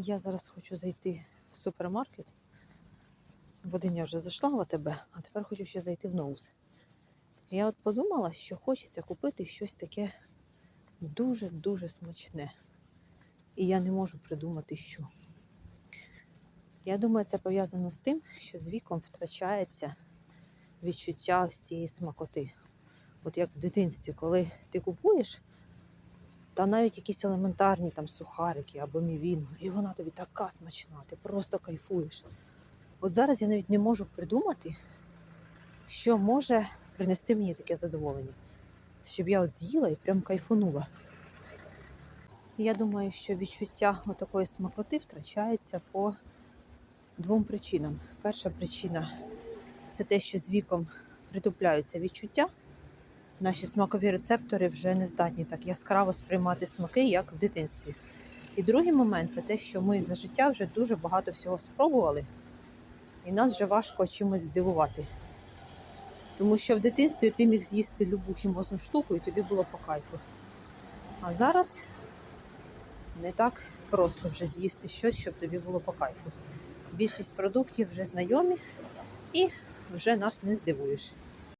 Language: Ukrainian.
Я зараз хочу зайти в супермаркет. В один я вже зайшла в АТБ, а тепер хочу ще зайти в Ноус. Я от подумала, що хочеться купити щось таке дуже-дуже смачне. І я не можу придумати, що. Я думаю, це пов'язано з тим, що з віком втрачається відчуття всієї смакоти. От як в дитинстві, коли ти купуєш, та навіть якісь елементарні там сухарики або мівіну, і вона тобі така смачна, ти просто кайфуєш. От зараз я навіть не можу придумати, що може принести мені таке задоволення, щоб я от з'їла і прям кайфанула. Я думаю, що відчуття отакої смакоти втрачається по двом причинам. Перша причина це те, що з віком притупляються відчуття. Наші смакові рецептори вже не здатні так яскраво сприймати смаки, як в дитинстві. І другий момент це те, що ми за життя вже дуже багато всього спробували, і нас вже важко чимось здивувати. Тому що в дитинстві ти міг з'їсти любу хімозну штуку і тобі було по кайфу. А зараз не так просто вже з'їсти щось, щоб тобі було по кайфу. Більшість продуктів вже знайомі і вже нас не здивуєш.